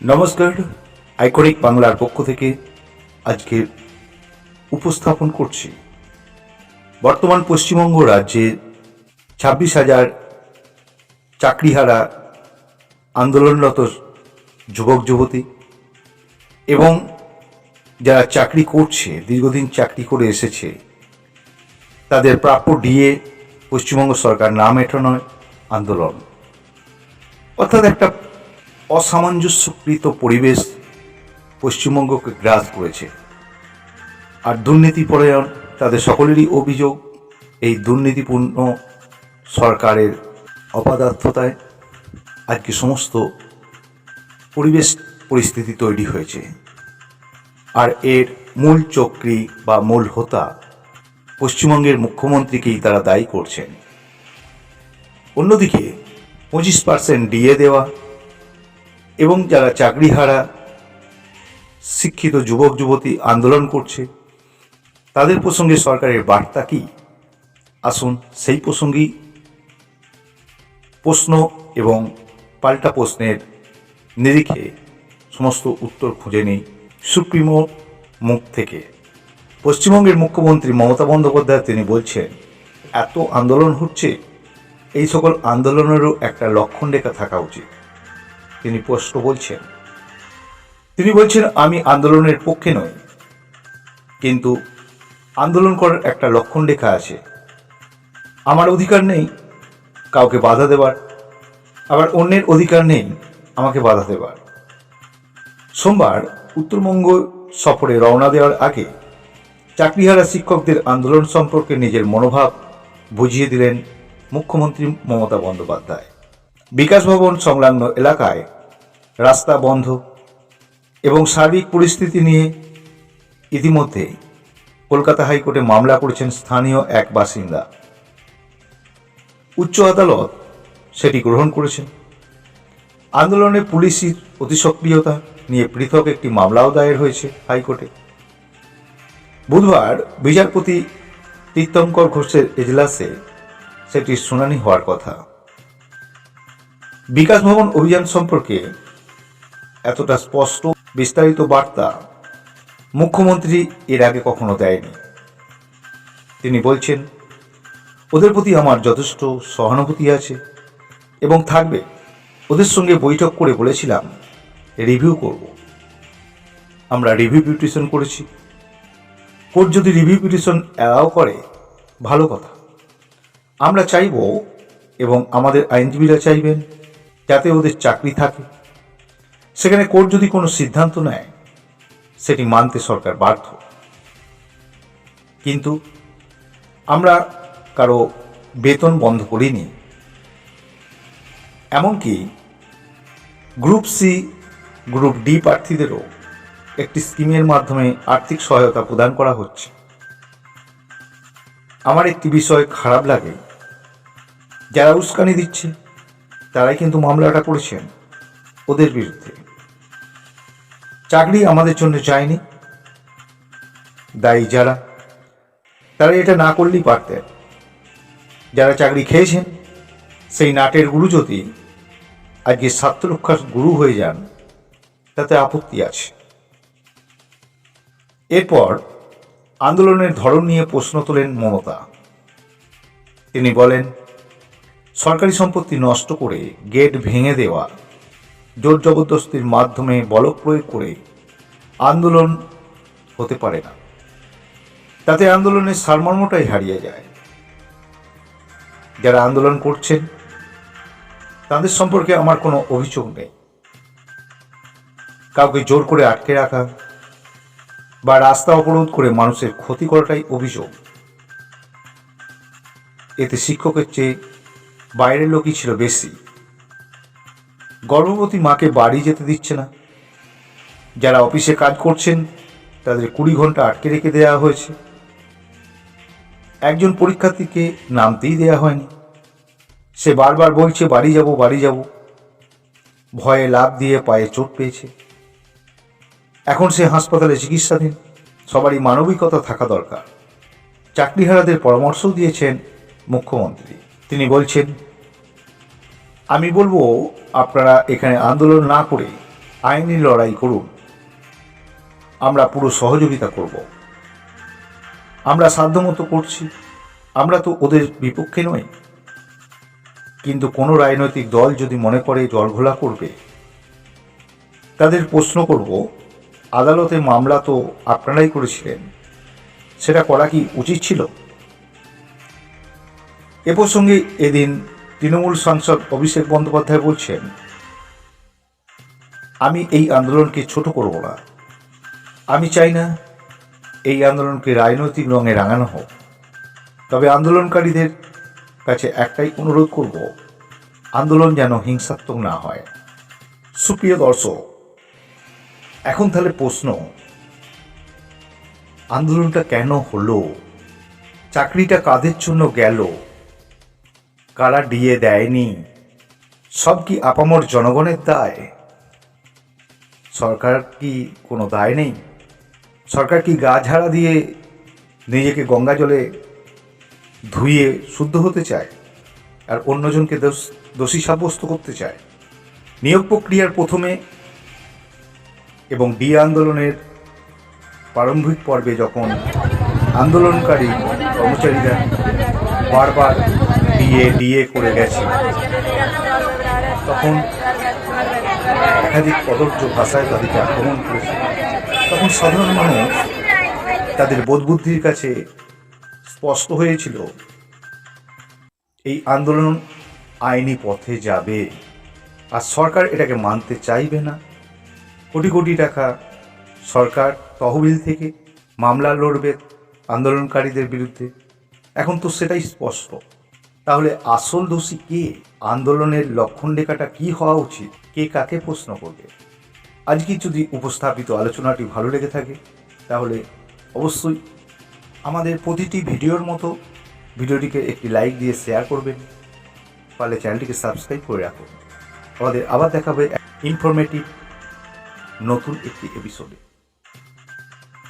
নমস্কার, আইকনিক বাংলার পক্ষ থেকে আজকে উপস্থাপন করছি বর্তমান পশ্চিমবঙ্গ রাজ্যে ছাব্বিশ হাজার চাকরিহারা আন্দোলনরত যুবক, যুবতী এবং যারা চাকরি করছে, দীর্ঘদিন চাকরি করে এসেছে, তাদের প্রাপ্য ডিএ পশ্চিমবঙ্গ সরকার না মেটানোয় আন্দোলন। অর্থাৎ একটা অসামঞ্জস্যকৃত পরিবেশ পশ্চিমবঙ্গকে গ্রাস করেছে। আর দুর্নীতিপরায়ণ তাদের সকলেরই অভিযোগ, এই দুর্নীতিপূর্ণ সরকারের অপদার্থতায় আজকে সমস্ত পরিবেশ পরিস্থিতি তৈরি হয়েছে। আর এর মূল চক্রী বা মূল হোতা পশ্চিমবঙ্গের মুখ্যমন্ত্রীকেই তারা দায়ী করছেন। অন্যদিকে পঁচিশ পার্সেন্ট ডিএ দেওয়া এবং যারা চাকরিহারা, শিক্ষিত যুবক, যুবতী আন্দোলন করছে, তাদের প্রসঙ্গে সরকারের বার্তা কি? আসুন সেই প্রসঙ্গেই প্রশ্ন এবং পাল্টা প্রশ্নের নিরিখে সমস্ত উত্তর খুঁজে নেই সুপ্রিমো মুখ থেকে। পশ্চিমবঙ্গের মুখ্যমন্ত্রী মমতা বন্দ্যোপাধ্যায় তিনি বলছেন, এত আন্দোলন হচ্ছে, এই সকল আন্দোলনেরও একটা লক্ষণ রেখা থাকা উচিত। তিনি স্পষ্ট বলছেন তিনি বলছেন, আমি আন্দোলনের পক্ষে নই। কিন্তু আন্দোলন করার একটা লক্ষণ রেখা আছে। আমার অধিকার নেই কাউকে বাধা দেবার। আবার অন্যের অধিকার নেই আমাকে বাধা দেবার। সোমবার উত্তরবঙ্গ সফরে রওনা দেওয়ার আগে চাকরিহারা শিক্ষকদের আন্দোলন সম্পর্কে নিজের মনোভাব বুঝিয়ে দিলেন মুখ্যমন্ত্রী মমতা বন্দ্যোপাধ্যায়। বিকাশ ভবন সংলগ্ন এলাকায় রাস্তা বন্ধ এবং সার্বিক পরিস্থিতি নিয়ে ইতিমধ্যে কলকাতা হাইকোর্টে মামলা করেছেন স্থানীয় এক বাসিন্দা। উচ্চ আদালত সেটি গ্রহণ করেছেন। আন্দোলনে পুলিশি অতিসক্রিয়তা নিয়ে পৃথক একটি মামলাও দায়ের হয়েছে হাইকোর্টে। বুধবার বিচারপতি তীর্থঙ্কর ঘোষের এজলাসে সেটির শুনানি হওয়ার কথা। বিকাশ ভবন অভিযান সম্পর্কে এতটা স্পষ্ট, বিস্তারিত বার্তা মুখ্যমন্ত্রী এর আগে কখনো দেয়নি। তিনি বলছেন, ওদের প্রতি আমার যথেষ্ট সহানুভূতি আছে এবং থাকবে। ওদের সঙ্গে বৈঠক করে বলেছিলাম, রিভিউ করব। আমরা রিভিউ পিটিশন করেছি। কোর্ট যদি রিভিউ পিটিশন অ্যালাও করে, ভালো কথা। আমরা চাইব এবং আমাদের আইনজীবীরা চাইবেন যাতে ওদের চাকরি থাকে। সেখানে কোর্ট যদি কোনো সিদ্ধান্ত নেয়, সেটি মানতে সরকার বাধ্য। কিন্তু আমরা কারও বেতন বন্ধ করিনি। এমনকি গ্রুপ সি, গ্রুপ ডি প্রার্থীদেরও একটি স্কিমের মাধ্যমে আর্থিক সহায়তা প্রদান করা হচ্ছে। আমার একটি বিষয় খারাপ লাগে। যারা উস্কানি দিচ্ছে, তারাই কিন্তু মামলাটা করেছেন। ওদের বিরুদ্ধে। চাকরি আমাদের জন্য চায়নি দায়ী যারা, তারা এটা না করলেই পারতেন যারা চাকরি খেয়েছেন, সেই নাটের গুরু যদি আজকে স্বার্থরক্ষার গুরু হয়ে যান, তাতে আপত্তি আছে। এরপর আন্দোলনের ধরন নিয়ে প্রশ্ন তোলেন মমতা। তিনি বলেন, সরকারি সম্পত্তি নষ্ট করে গেট ভেঙে দেওয়া জোর জবরদস্তির মাধ্যমে বল প্রয়োগ করে আন্দোলন হতে পারে না। তাতে আন্দোলনের সারমর্মটাই হারিয়ে যায়। যারা আন্দোলন করছেন, তাদের সম্পর্কে আমার কোনো অভিযোগ নেই। কাউকে জোর করে আটকে রাখা বা রাস্তা অবরোধ করে মানুষের ক্ষতি করাটাই অভিযোগ। এতে শিক্ষকের চেয়ে বাইরের লোকই ছিল বেশি। গর্ভবতী মাকে বাড়ি যেতে দিচ্ছে না। যারা অফিসে কাজ করছেন, তাদের কুড়ি ঘণ্টা আটকে রেখে দেওয়া হয়েছে। একজন পরীক্ষার্থীকে নামতেই দেওয়া হয়নি। সে বারবার বলছে, বাড়ি যাব বাড়ি যাব। ভয়ে লাভ দিয়ে পায়ে চোট পেয়েছে। এখন সে হাসপাতালে চিকিৎসাধীন। সবারই মানবিকতা থাকা দরকার। চাকরিহারাদের পরামর্শও দিয়েছেন মুখ্যমন্ত্রী। তিনি বলছেন আমি বলব, আপনারা এখানে আন্দোলন না করে আইনি লড়াই করুন। আমরা পুরো সহযোগিতা করব। আমরা সাধ্যমতো করছি। আমরা তো ওদের বিপক্ষে নই। কিন্তু কোনো রাজনৈতিক দল যদি মনে করে জলঘোলা করবে, তাদের প্রশ্ন করব, আদালতে মামলা তো আপনারাই করেছিলেন, সেটা করা কি উচিত ছিল? এ প্রসঙ্গে এদিন তৃণমূল সাংসদ অভিষেক বন্দ্যোপাধ্যায় বলছেন, আমি এই আন্দোলনকে ছোট করব না। আমি চাই না এই আন্দোলনকে রাজনৈতিক রঙে রাঙানো হোক। তবে আন্দোলনকারীদের কাছে একটাই অনুরোধ করব, আন্দোলন যেন হিংসাত্মক না হয়। সুপ্রিয় দর্শক, এখন তাহলে প্রশ্ন, আন্দোলনটা কেন হলো? চাকরিটা কাদের জন্য গেল? কারা দিয়ে দেয়নি? সব কি আপামর জনগণের দায়? সরকার কি কোনো দায় নেই? সরকার কি গা ঝাড়া দিয়ে নিজেকে গঙ্গা জলে ধুয়ে শুদ্ধ হতে চায়? আর অন্যজনকে দোষ, দোষী সাব্যস্ত করতে চায়? নিয়োগ প্রক্রিয়ার প্রথমে এবং ডি আন্দোলনের প্রারম্ভিক পর্বে যখন আন্দোলনকারী কর্মচারীরা বারবার ডিএ ডিএ করে গেছে। তখন একাধিক কদর্য ভাষায় তাদেরকে আক্রমণ করেছে। তখন সাধারণ মানুষ তাদের বোধবুদ্ধির কাছে স্পষ্ট হয়েছিল, এই আন্দোলন আইনি পথে যাবে আর সরকার এটাকে মানতে চাইবে না। কোটি কোটি টাকা সরকার তহবিল থেকে মামলা লড়বে আন্দোলনকারীদের বিরুদ্ধে। এখন তো সেটাই স্পষ্ট। তাহলে আসল দোষী কে? আন্দোলনের লক্ষণ রেখাটা কি হওয়া উচিত? কে কাকে প্রশ্ন করবে? আজকে যদি উপস্থাপিত আলোচনাটি ভালো লেগে থাকে, তাহলে অবশ্যই আমাদের প্রতিটি ভিডিওর মতো ভিডিওটিকে একটি লাইক দিয়ে শেয়ার করবেন, পারলে চ্যানেলটিকে সাবস্ক্রাইব করে রাখুন। আমাদের আবার দেখাবে ইনফরমেটিভ, নতুন একটি এপিসোডে।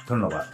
ধন্যবাদ।